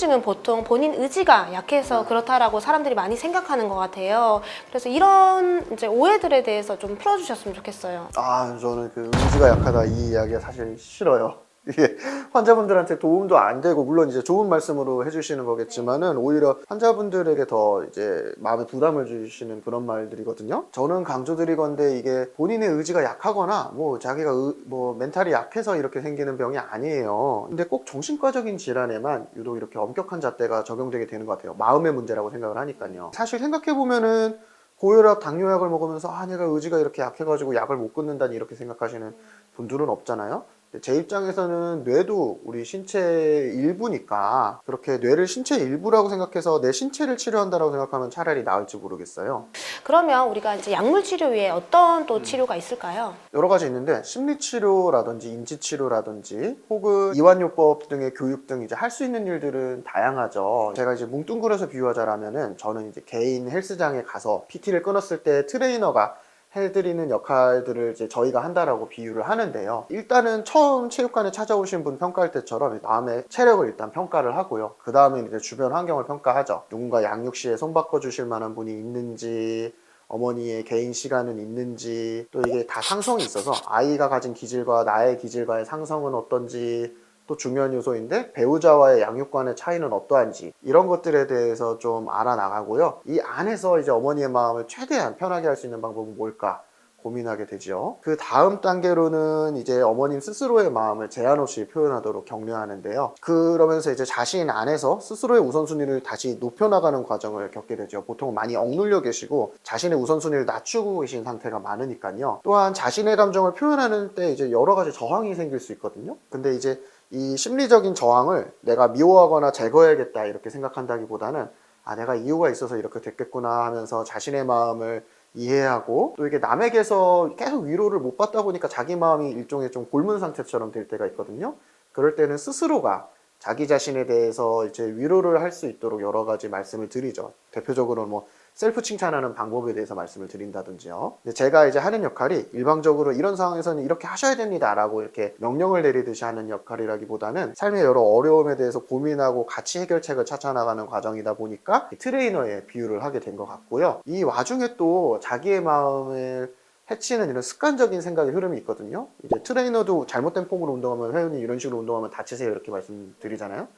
우울증은 보통 본인 의지가 약해서 그렇다라고 사람들이 많이 생각하는 것 같아요. 그래서 이런 이제 오해들에 대해서 좀 풀어주셨으면 좋겠어요. 아, 저는 그 의지가 약하다 이 이야기가 사실 싫어요. 이게 환자분들한테 도움도 안 되고 물론 이제 좋은 말씀으로 해주시는 거겠지만은 오히려 환자분들에게 더 이제 마음에 부담을 주시는 그런 말들이거든요. 저는 강조드리건데 이게 본인의 의지가 약하거나 뭐 자기가 의- 뭐 멘탈이 약해서 이렇게 생기는 병이 아니에요. 근데 꼭 정신과적인 질환에만 유독 이렇게 엄격한 잣대가 적용되게 되는 것 같아요. 마음의 문제라고 생각을 하니까요. 사실 생각해 보면은 고혈압, 당뇨약을 먹으면서 아 내가 의지가 이렇게 약해가지고 약을 못 끊는다니 이렇게 생각하시는 분들은 없잖아요. 제 입장에서는 뇌도 우리 신체의 일부니까 그렇게 뇌를 신체의 일부라고 생각해서 내 신체를 치료한다라고 생각하면 차라리 나을지 모르겠어요. 그러면 우리가 이제 약물 치료 외에 어떤 또 치료가 있을까요? 여러 가지 있는데 심리치료라든지 인지치료라든지 혹은 이완요법 등의 교육 등 이제 할 수 있는 일들은 다양하죠. 제가 이제 뭉뚱그려서 비유하자라면은 저는 이제 개인 헬스장에 가서 PT를 끊었을 때 트레이너가 해드리는 역할들을 이제 저희가 한다라고 비유를 하는데요. 일단은 처음 체육관에 찾아오신 분 평가할 때처럼 마음의 체력을 일단 평가를 하고요. 그 다음에 이제 주변 환경을 평가하죠. 누군가 양육 시에 손 바꿔 주실 만한 분이 있는지, 어머니의 개인 시간은 있는지 또 이게 다 상성이 있어서 아이가 가진 기질과 나의 기질과의 상성은 어떤지 또 중요한 요소인데 배우자와의 양육관의 차이는 어떠한지 이런 것들에 대해서 좀 알아나가고요. 이 안에서 이제 어머니의 마음을 최대한 편하게 할 수 있는 방법은 뭘까 고민하게 되죠. 그 다음 단계로는 이제 어머님 스스로의 마음을 제한 없이 표현하도록 격려하는데요. 그러면서 이제 자신 안에서 스스로의 우선순위를 다시 높여나가는 과정을 겪게 되죠. 보통 많이 억눌려 계시고 자신의 우선순위를 낮추고 계신 상태가 많으니까요. 또한 자신의 감정을 표현하는 때 이제 여러 가지 저항이 생길 수 있거든요. 근데 이제 이 심리적인 저항을 내가 미워하거나 제거해야겠다 이렇게 생각한다기보다는 아 내가 이유가 있어서 이렇게 됐겠구나 하면서 자신의 마음을 이해하고 또 이게 남에게서 계속 위로를 못 받다 보니까 자기 마음이 일종의 좀 골문 상태처럼 될 때가 있거든요. 그럴 때는 스스로가 자기 자신에 대해서 이제 위로를 할 수 있도록 여러 가지 말씀을 드리죠. 대표적으로 뭐 셀프 칭찬하는 방법에 대해서 말씀을 드린다든지요. 제가 이제 하는 역할이 일방적으로 이런 상황에서는 이렇게 하셔야 됩니다라고 이렇게 명령을 내리듯이 하는 역할이라기보다는 삶의 여러 어려움에 대해서 고민하고 같이 해결책을 찾아나가는 과정이다 보니까 트레이너의 비유를 하게 된 것 같고요. 이 와중에 또 자기의 마음을 해치는 이런 습관적인 생각의 흐름이 있거든요. 이제 트레이너도 잘못된 폼으로 운동하면 회원이 이런 식으로 운동하면 다치세요 이렇게 말씀드리잖아요.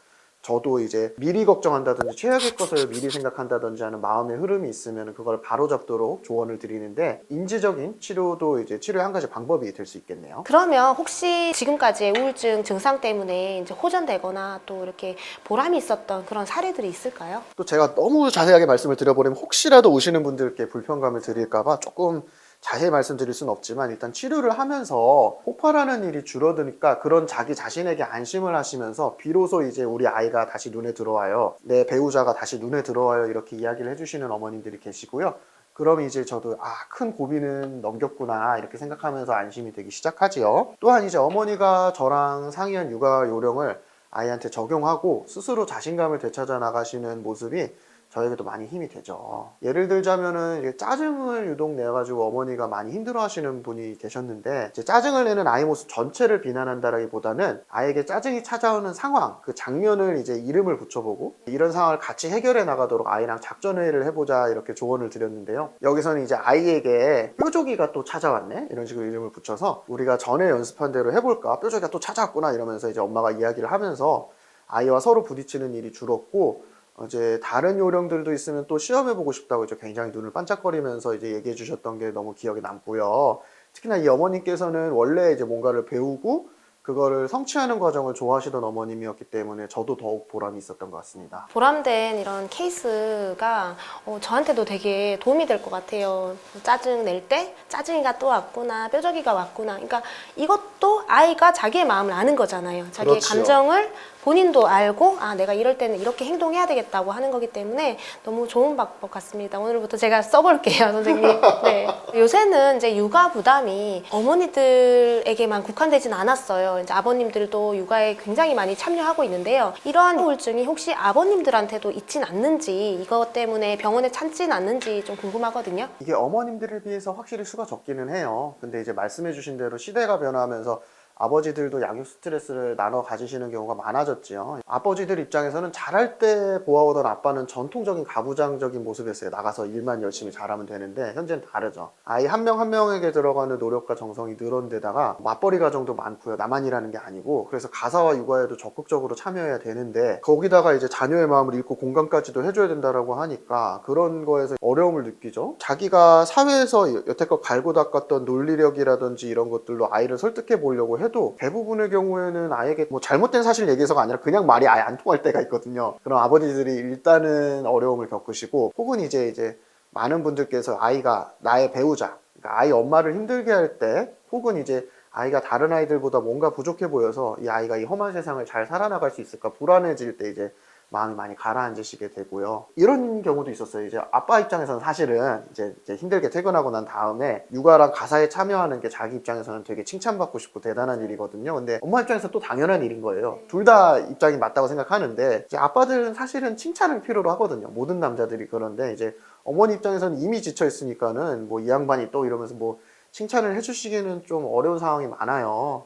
저도 이제 미리 걱정한다든지 최악의 것을 미리 생각한다든지 하는 마음의 흐름이 있으면 그걸 바로잡도록 조언을 드리는데 인지적인 치료도 이제 치료의 한 가지 방법이 될 수 있겠네요. 그러면 혹시 지금까지의 우울증 증상 때문에 이제 호전되거나 또 이렇게 보람이 있었던 그런 사례들이 있을까요? 또 제가 너무 자세하게 말씀을 드려버리면 혹시라도 오시는 분들께 불편감을 드릴까봐 조금 자세히 말씀드릴 수는 없지만 일단 치료를 하면서 폭발하는 일이 줄어드니까 그런 자기 자신에게 안심을 하시면서 비로소 이제 우리 아이가 다시 눈에 들어와요. 내 배우자가 다시 눈에 들어와요. 이렇게 이야기를 해주시는 어머님들이 계시고요. 그럼 이제 저도 아, 큰 고비는 넘겼구나 이렇게 생각하면서 안심이 되기 시작하지요. 또한 이제 어머니가 저랑 상의한 육아 요령을 아이한테 적용하고 스스로 자신감을 되찾아 나가시는 모습이 저에게도 많이 힘이 되죠. 예를 들자면은 짜증을 유독 내가지고 어머니가 많이 힘들어하시는 분이 계셨는데 이제 짜증을 내는 아이 모습 전체를 비난한다라기보다는 아이에게 짜증이 찾아오는 상황, 그 장면을 이제 이름을 붙여보고 이런 상황을 같이 해결해 나가도록 아이랑 작전회의를 해보자 이렇게 조언을 드렸는데요. 여기서는 이제 아이에게 뾰족이가 또 찾아왔네 이런 식으로 이름을 붙여서 우리가 전에 연습한 대로 해볼까 뾰족이가 또 찾아왔구나 이러면서 이제 엄마가 이야기를 하면서 아이와 서로 부딪히는 일이 줄었고 어, 이제 다른 요령들도 있으면 또 시험해 보고 싶다고 이제 굉장히 눈을 반짝거리면서 이제 얘기해 주셨던 게 너무 기억에 남고요. 특히나 이 어머님께서는 원래 이제 뭔가를 배우고 그거를 성취하는 과정을 좋아하시던 어머님이었기 때문에 저도 더욱 보람이 있었던 것 같습니다. 보람된 이런 케이스가 어, 저한테도 되게 도움이 될 것 같아요. 짜증 낼 때 짜증이가 또 왔구나, 뾰족이가 왔구나. 그러니까 이것 도 아이가 자기의 마음을 아는 거잖아요. 자기의 그렇죠. 감정을 본인도 알고 아 내가 이럴 때는 이렇게 행동해야 되겠다고 하는 거기 때문에 너무 좋은 방법 같습니다. 오늘부터 제가 써볼게요, 선생님. 네. 요새는 이제 육아 부담이 어머니들에게만 국한되진 않았어요. 이제 아버님들도 육아에 굉장히 많이 참여하고 있는데요. 이러한 우울증이 혹시 아버님들한테도 있진 않는지 이것 때문에 병원에 찾진 않는지 좀 궁금하거든요. 이게 어머님들을 비해서 확실히 수가 적기는 해요. 근데 이제 말씀해주신 대로 시대가 변화하면서 아버지들도 양육 스트레스를 나눠 가지시는 경우가 많아졌지요. 아버지들 입장에서는 잘할 때 보아오던 아빠는 전통적인 가부장적인 모습이었어요. 나가서 일만 열심히 잘하면 되는데 현재는 다르죠. 아이 한 명 한 명에게 들어가는 노력과 정성이 늘은 데다가 맞벌이 가정도 많고요. 나만 일하는 게 아니고 그래서 가사와 육아에도 적극적으로 참여해야 되는데 거기다가 이제 자녀의 마음을 읽고 공감까지도 해줘야 된다라고 하니까 그런 거에서 어려움을 느끼죠. 자기가 사회에서 여태껏 갈고 닦았던 논리력이라든지 이런 것들로 아이를 설득해 보려고 해도 대부분의 경우에는 아이에게 뭐 잘못된 사실 얘기해서가 아니라 그냥 말이 아예 안 통할 때가 있거든요. 그럼 아버지들이 일단은 어려움을 겪으시고 혹은 이제 이제 많은 분들께서 아이가 나의 배우자, 그러니까 아이 엄마를 힘들게 할 때 혹은 이제 아이가 다른 아이들보다 뭔가 부족해 보여서 이 아이가 이 험한 세상을 잘 살아나갈 수 있을까 불안해질 때 이제 마음이 많이 가라앉으시게 되고요. 이런 경우도 있었어요. 이제 아빠 입장에서는 사실은 이제, 이제 힘들게 퇴근하고 난 다음에 육아랑 가사에 참여하는 게 자기 입장에서는 되게 칭찬받고 싶고 대단한 일이거든요. 근데 엄마 입장에서 또 당연한 일인 거예요. 둘 다 입장이 맞다고 생각하는데 이제 아빠들은 사실은 칭찬을 필요로 하거든요. 모든 남자들이 그런데 이제 어머니 입장에서는 이미 지쳐 있으니까는 뭐 이 양반이 또 이러면서 뭐 칭찬을 해주시기는 좀 어려운 상황이 많아요.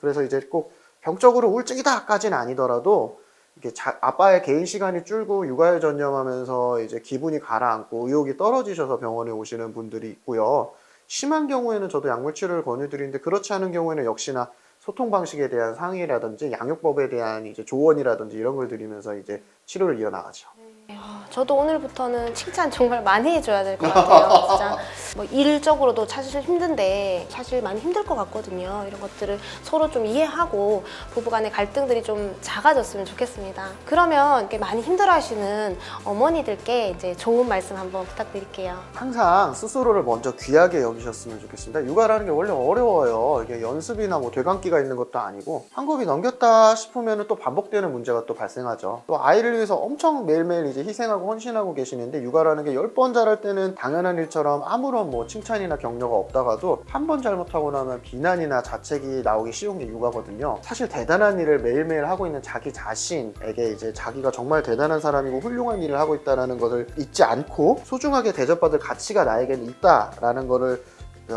그래서 이제 꼭 병적으로 우울증이다까지는 아니더라도 이게 자- 아빠의 개인 시간이 줄고 육아에 전념하면서 이제 기분이 가라앉고 의욕이 떨어지셔서 병원에 오시는 분들이 있고요. 심한 경우에는 저도 약물 치료를 권유드리는데 그렇지 않은 경우에는 역시나 소통 방식에 대한 상의라든지 양육법에 대한 이제 조언이라든지 이런 걸 드리면서 이제 치료를 이어나가죠. 아, 저도 오늘부터는 칭찬 정말 많이 해줘야 될 것 같아요. 진짜 뭐 일적으로도 사실 힘든데 사실 많이 힘들 것 같거든요. 이런 것들을 서로 좀 이해하고 부부간의 갈등들이 좀 작아졌으면 좋겠습니다. 그러면 이렇게 많이 힘들어하시는 어머니들께 이제 좋은 말씀 한번 부탁드릴게요. 항상 스스로를 먼저 귀하게 여기셨으면 좋겠습니다. 육아라는 게 원래 어려워요. 이게 연습이나 뭐 되감기가 있는 것도 아니고 한국이 넘겼다 싶으면 또 반복되는 문제가 또 발생하죠. 또 아이를 위해서 엄청 매일매일 이제 희생하고 헌신하고 계시는데 육아라는 게열번 잘할 때는 당연한 일처럼 아무런 뭐 칭찬이나 격려가 없다가도 한 번 잘못하고 나면 비난이나 자책이 나오기 쉬운 게 육아거든요. 사실 대단한 일을 매일매일 하고 있는 자기 자신에게 이제 자기가 정말 대단한 사람이고 훌륭한 일을 하고 있다는 것을 잊지 않고 소중하게 대접받을 가치가 나에게는 있다라는 것을 어,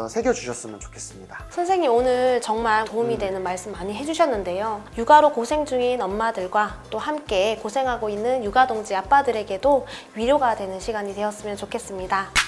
새겨주셨으면 좋겠습니다. 선생님 오늘 정말 도움이 음. 되는 말씀 많이 해주셨는데요. 육아로 고생 중인 엄마들과 또 함께 고생하고 있는 육아동지 아빠들에게도 위로가 되는 시간이 되었으면 좋겠습니다.